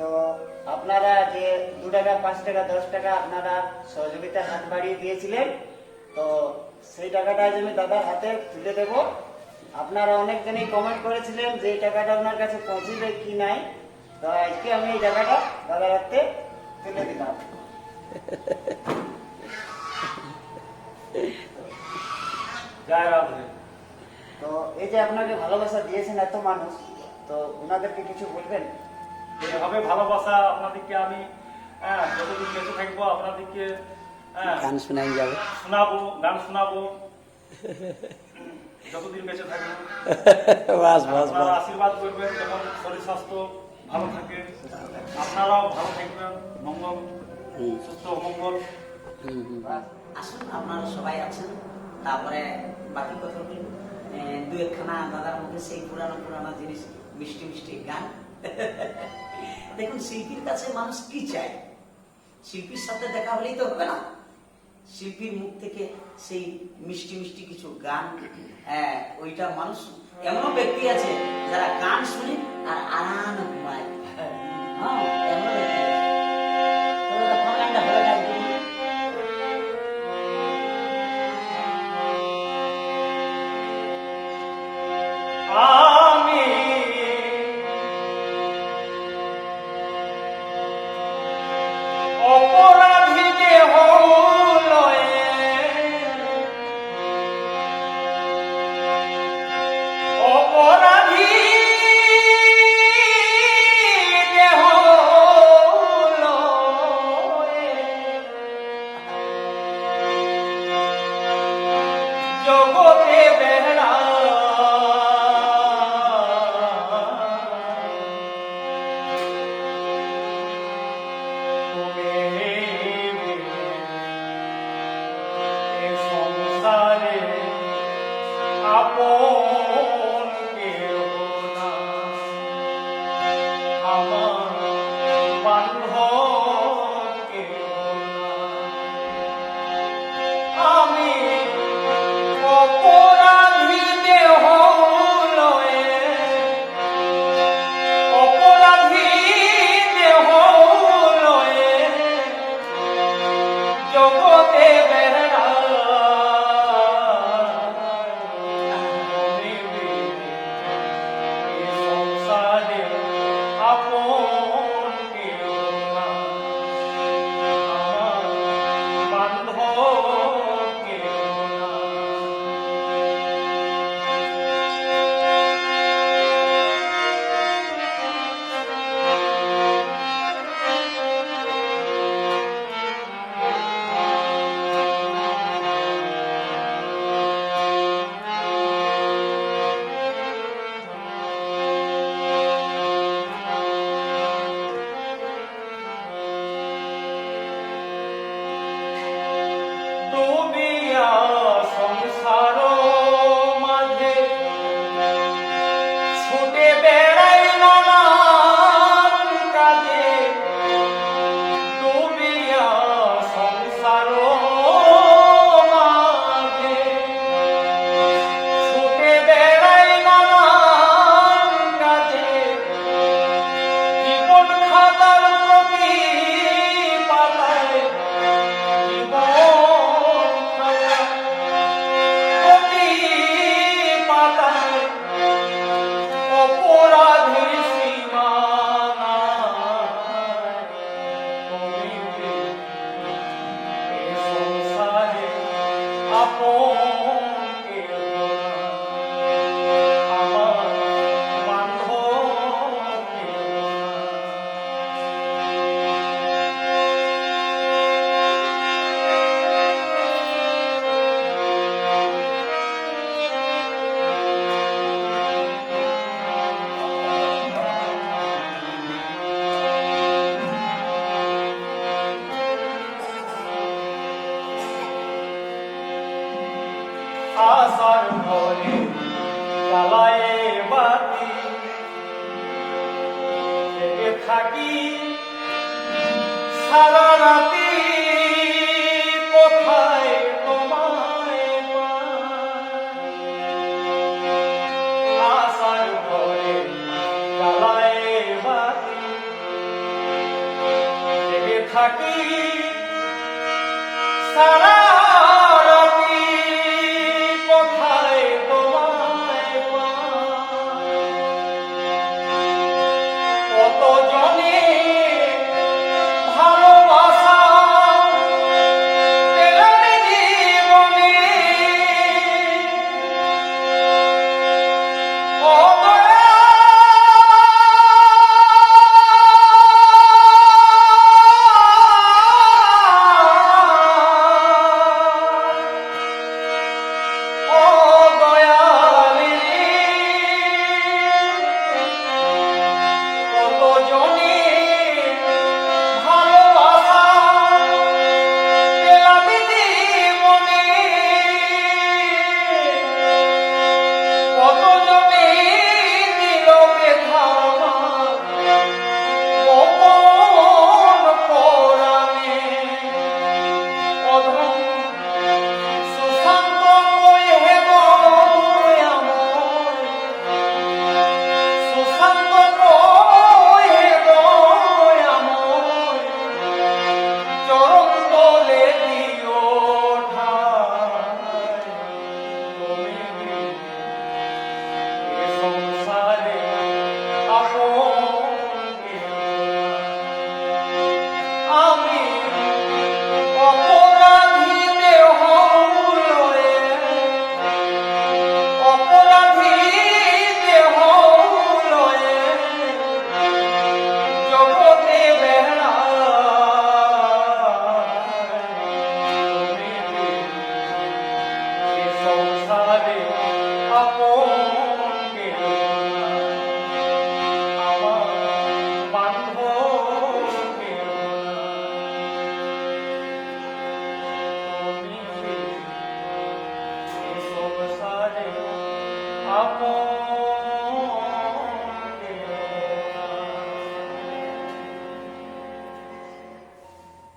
তো আপনারা যে দু টাকা পাঁচ টাকা দশ টাকা আপনারা সহযোগিতার হাত বাড়িয়ে দিয়েছিলেন তো সেই টাকাটা আজ আমি দাদার হাতে তুলে দেব। আপনারা অনেকজনই কমেন্ট করেছিলেন যে এই টাকাটা আপনার কাছে পৌঁছবে কি নাই। তো আজকে আমি এই টাকাটা দাদার হাতে তুলে দিলাম। তো এই যে আপনাকে ভালোবাসা দিয়েছেন এত মানুষ তো ওনাদেরকে কিছু বলবেন? এইভাবে ভালোবাসা আপনাদেরকে আমি হ্যাঁ যতদিন বেঁচে থাকব আপনাদেরকে হ্যাঁ গান শোনাই যাবে। শোনাবো গান শোনাবো। যতদিন বেঁচে থাকব। বাস বাস বাস। আশীর্বাদ করবেন যেমন শরীর স্বাস্থ্য ভালো থাকে। আপনারাও ভালো থাকবেন। মঙ্গল সুস্থ মঙ্গল। আসুন আপনারা সবাই আছেন। তারপরে বাকি কথা বলি দু একখানা দাদার মধ্যে সেই পুরানো পুরানো জিনিস মিষ্টি মিষ্টি গান। দেখুন শিল্পীর কাছে মানুষ কি চায়? শিল্পীর সাথে দেখা হলেই তো হবে না। শিল্পীর মুখ থেকে সেই মিষ্টি মিষ্টি কিছু গান হ্যাঁ, ওইটা মানুষ এমন ব্যক্তি আছে যারা গান শুনে আর আরাম ঘুমায়। হ্যাঁ এমনও amor. ডাকি সারা রাতি কোথায় তোমায় আসার ঘরে জ্বালায় বাতি জেগে থাকি সারা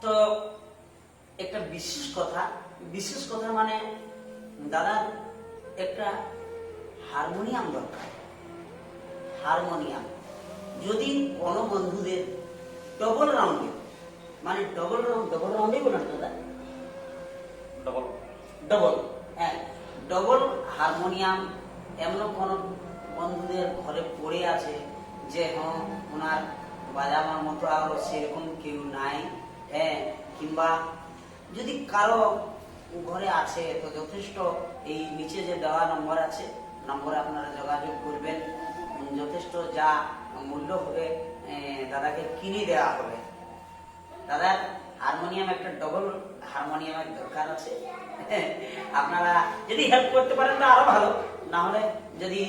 তো একটা বিশেষ কথা বিশেষ কথা মানে দাদার একটা হারমোনিয়াম দরকার। হারমোনিয়াম। যদি কোনো বন্ধুদের ডবল রাউন্ডে মানে ডবল রাউন্ড ডবল রাউন্ডে বলেন দাদা। ডবল ডবল হ্যাঁ। ডবল হারমোনিয়াম এমন কোন বন্ধুদের ঘরে পড়ে আছে যে হ্যাঁ ওনার বাজানোর মতো আরও সেরকম কেউ নাই। হ্যাঁ কিংবা যদি কারও ঘরে আছে, তো যথেষ্ট এই নিচে যে দেওয়া নম্বর আছে, নম্বরে আপনারা যোগাযোগ করবেন। যথেষ্ট যা মূল্য হবে দাদাকে কিনে দেওয়া হবে। দাদার হারমোনিয়াম একটা ডবল হারমোনিয়ামের দরকার আছে। আপনারা যদি হেল্প করতে পারেন তো আরও ভালো। না হলে যদি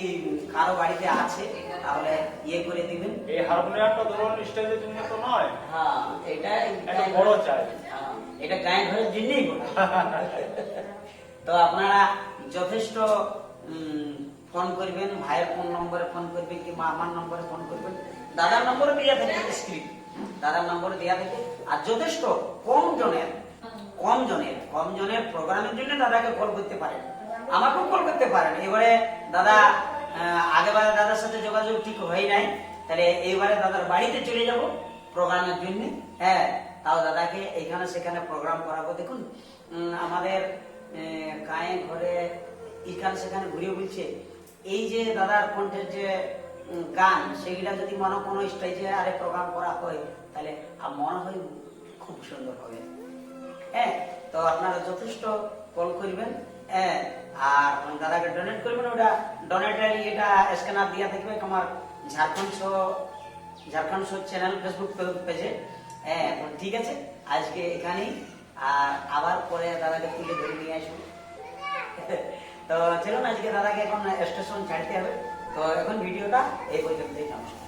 কারও বাড়িতে আছে তাহলে ইয়ে করে দিবেন। এই হারমোনিয়ামটা ধরুন স্টেজের জন্য তো নয়। হ্যাঁ এটা একটা বড় চাই। হ্যাঁ, এটা গায়ে ঘরের জন্যই তো আপনারা যথেষ্ট ফোন করবেন ভাইয়ের ফোন নম্বরে ফোন করবেন কিংবা আমার নম্বরে ফোন করবেন। দাদার নম্বরে দেওয়া থাকে স্ক্রিপ্ট দাদার নম্বরে দেওয়া থাকে। আর যথেষ্ট কম জনের কম জনের কম জনের প্রোগ্রামের জন্য দাদাকে কল করতে পারেন। আমাকেও কল করতে পারেন। এবারে দাদা আগেবারে দাদার সাথে যোগাযোগ ঠিক হয় নাই। তাহলে এইবারে দাদার বাড়িতে চলে যাব প্রোগ্রামের জন্য। হ্যাঁ তাও দাদাকে এখানে সেখানে প্রোগ্রাম করাবো। দেখুন আমাদের গায়ে ঘরে এখানে সেখানে ঘুরে বলছে, এই যে দাদার কণ্ঠের যে গান সেইগুলা যদি মনে কোনো স্টেজে আরে প্রোগ্রাম করা হয়, তাহলে মনে হয় খুব সুন্দর হবে। হ্যাঁ তো আপনারা যথেষ্ট কল করবেন। হ্যাঁ আর দাদাকে ডোনেট করবেন ওটা ডোনেটের এটা স্ক্যানার দিয়া থাকবে আমার Jharkhand show Jharkhand show channel Facebook পেজে হ্যাঁ তো ঠিক আছে, আজকে এখানেই। আর আবার পরে দাদাকে তুলে ধরে নিয়ে আসব। তো চলুন, আজকে দাদাকে এখন স্টেশন ছাড়তে হবে। তো এখন ভিডিওটা এই পর্যন্তই, নমস্কার।